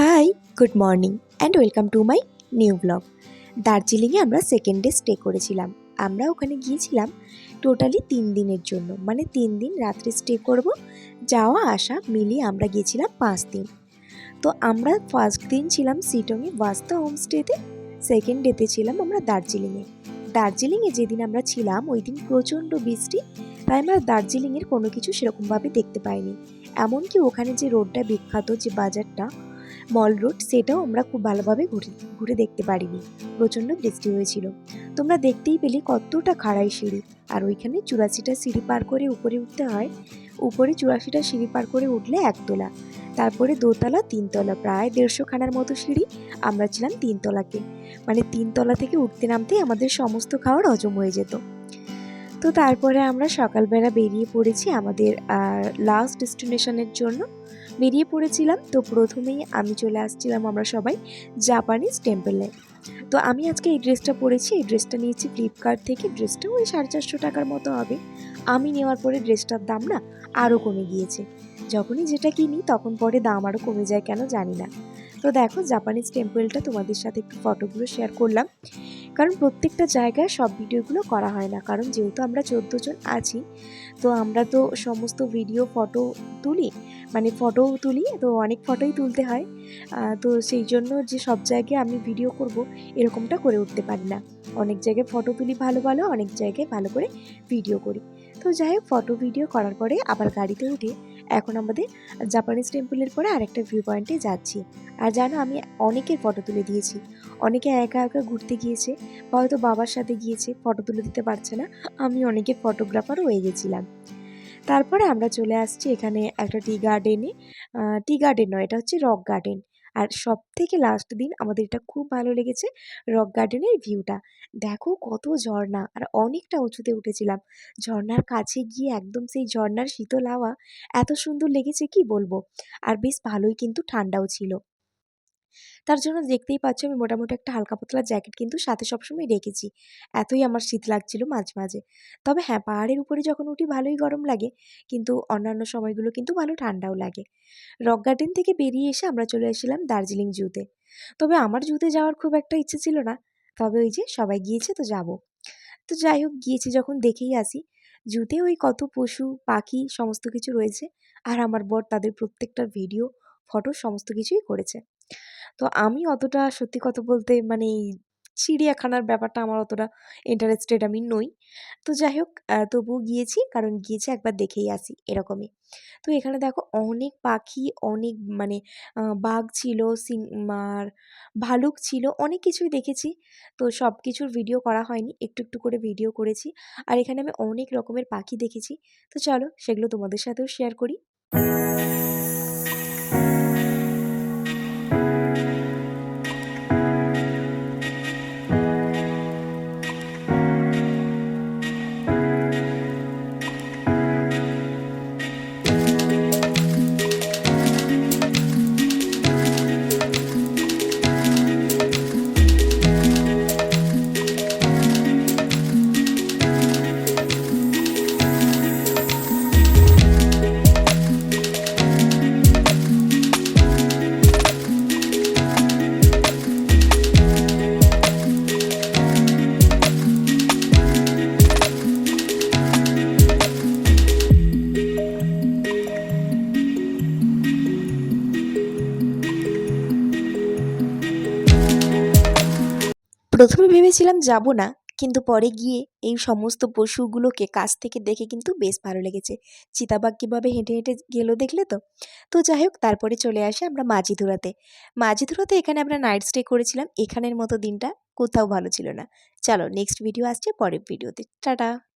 Hi good morning and welcome to my new blog দার্জিলিংয়ে আমরা second day stay করেছিলাম। আমরা ওখানে গিয়েছিলাম টোটালি তিন দিনের জন্য। মানে তিন দিন রাত্রে স্টে করব, যাওয়া, আসা মিলিয়ে আমরা গিয়েছিলাম পাঁচ দিন। তো আমরা ফার্স্ট দিন ছিলাম সিটংয়ে বাস্তা হোমস্টেতে সেকেন্ড ডেতে ছিলাম আমরা দার্জিলিংয়ে দার্জিলিংয়ে যেদিন আমরা ছিলাম, ওই দিন প্রচণ্ড বৃষ্টি। তাই আমরা দার্জিলিংয়ের কোনো কিছু সেরকমভাবে দেখতে পাইনি। এমনকি ওখানে যে রোডটা বিখ্যাত, যে বাজারটা মল রোড, সেটাও আমরা খুব ভালোভাবে ঘুরে ঘুরে দেখতে পারিনি। প্রচণ্ড বৃষ্টি হয়েছিল। তোমরা দেখতেই পেলে কতটা খাড়াই সিঁড়ি। আর ওইখানে চুরাশিটা সিঁড়ি পার করে উপরে উঠতে হয়। উপরে চুরাশিটা সিঁড়ি পার করে উঠলে একতলা। তারপরে দোতলা, তিনতলা, প্রায় দেড়শো খানার মতো সিঁড়ি আমরা ছিলাম তিনতলাকে মানে তিনতলা থেকে উঠতে নামতেই আমাদের সমস্ত খাওয়ার হজম হয়ে যেত। তো তারপরে আমরা সকালবেলা বেরিয়ে পড়েছি আমাদের লাস্ট ডেস্টিনেশনের জন্য। বেরিয়ে পড়েছিলাম। তো প্রথমেই আমি চলে আসছিলাম আমরা সবাই জাপানিজ টেম্পলে তো আমি আজকে এই ড্রেসটা পরেছি। এই ড্রেসটা নিয়েছি ফ্লিপকার্ট থেকে। ড্রেসটা ওই সাড়ে চারশো টাকার মতো হবে। আমি নেওয়ার পরে ড্রেসটার দাম না আরও কমে গিয়েছে। যখনই যেটা কিনি তখন পরে দাম আরও কমে যায় কেন জানি না। তো দেখো জাপানিজ টেম্পলটা তোমাদের সাথে একটু ফটোগুলো শেয়ার করলাম। কারণ প্রত্যেকটা জায়গায় সব ভিডিওগুলো করা হয় না। কারণ যেহেতু আমরা চোদ্দ জন আছি, তো আমরা তো সমস্ত ভিডিও ফটো তুলি। মানে ফটোও তুলি, তো অনেক ফটোই তুলতে হয়। তো সেই জন্য যে সব জায়গায় আমি ভিডিও করব, এরকমটা করে উঠতে পারি না। অনেক জায়গায় ফটো তুলি ভালো ভালো, অনেক জায়গায় ভালো করে ভিডিও করি। তো যাই হোক ফটো ভিডিও করার পরে আবার গাড়িতে উঠে এখন আমাদের জাপানিজ টেম্পলের পরে আরেকটা ভিউ পয়েন্টে যাচ্ছি। আর জানো, আমি অনেকের ফটো তুলে দিয়েছি। অনেকে একা একা ঘুরতে গিয়েছে বা হয়তো বাবার সাথে গিয়েছে ফটো তুলে দিতে পারছে না। আমি অনেকের ফটোগ্রাফারও হয়ে গেছিলাম। তারপরে আমরা চলে আসছি এখানে একটা টি গার্ডেনে টি গার্ডেন নয়, এটা হচ্ছে রক গার্ডেন আর সব থেকে লাস্ট দিন আমাদের এটা খুব ভালো লেগেছে রক গার্ডেনের ভিউটা দেখো কত ঝর্ণা, আর অনেকটা উঁচুতে উঠেছিলাম। ঝর্ণার কাছে গিয়ে একদম সেই ঝর্ণার শীতল হাওয়া এত সুন্দর লেগেছে কি বলব? আর বেশ ভালোই কিন্তু ঠান্ডাও ছিল। তার জন্য দেখতেই পাচ্ছ আমি মোটামুটি একটা হালকা পাতলা জ্যাকেট কিন্তু সাথে সবসময় রেখেছি। এতই আমার শীত লাগছিল মাঝে মাঝে। তবে হ্যাঁ পাহাড়ের উপরে যখন উঠি ভালোই গরম লাগে, কিন্তু অন্যান্য সময়গুলো কিন্তু ভালো ঠান্ডাও লাগে। রক গার্ডেন থেকে বেরিয়ে এসে আমরা চলে এসেছিলাম দার্জিলিং জুতে। তবে আমার জুতে যাওয়ার খুব একটা ইচ্ছে ছিল না, তবে ওই যে সবাই গিয়েছে তো যাব। তো যাই হোক, গিয়েছি যখন দেখেই আসি, জুতে ওই কত পশু, পাখি সমস্ত কিছু রয়েছে, আর আমার বর তাদের প্রত্যেকটার ভিডিও, ফটো সমস্ত কিছুই করেছে। তো আমি অতটা সত্যি কথা বলতে মানে চিড়িয়াখানার ব্যাপারটা আমার অতটা ইন্টারেস্টেড আমি নই। তো যাই হোক তবুও গিয়েছি, কারণ গিয়েছি একবার দেখেই আসি এরকমই। তো এখানে দেখো অনেক পাখি, অনেক মানে বাঘ ছিল আর ভালুক ছিল, অনেক কিছুই দেখেছি। তো সব কিছুর ভিডিও করা হয়নি, একটু একটু করে ভিডিও করেছি। আর এখানে আমি অনেক রকমের পাখি দেখেছি। তো চলো সেগুলো তোমাদের সাথেও শেয়ার করি। প্রথমে ভেবেছিলাম যাব না, কিন্তু পরে গিয়ে এই সমস্ত পশুগুলোকে কাছ থেকে দেখে কিন্তু বেশ ভালো লেগেছে। চিতাবাঘ কীভাবে হেঁটে হেঁটে গেলো দেখলে তো? তো যাই হোক, তারপরে চলে আসে আমরা মাঝিধুরাতে। মাঝিধুরাতে এখানে আমরা নাইট স্টে করেছিলাম, এখানের মতো দিনটা কোথাও ভালো ছিল না। চলো নেক্সট ভিডিও আসছে পরের ভিডিওতে টাটা!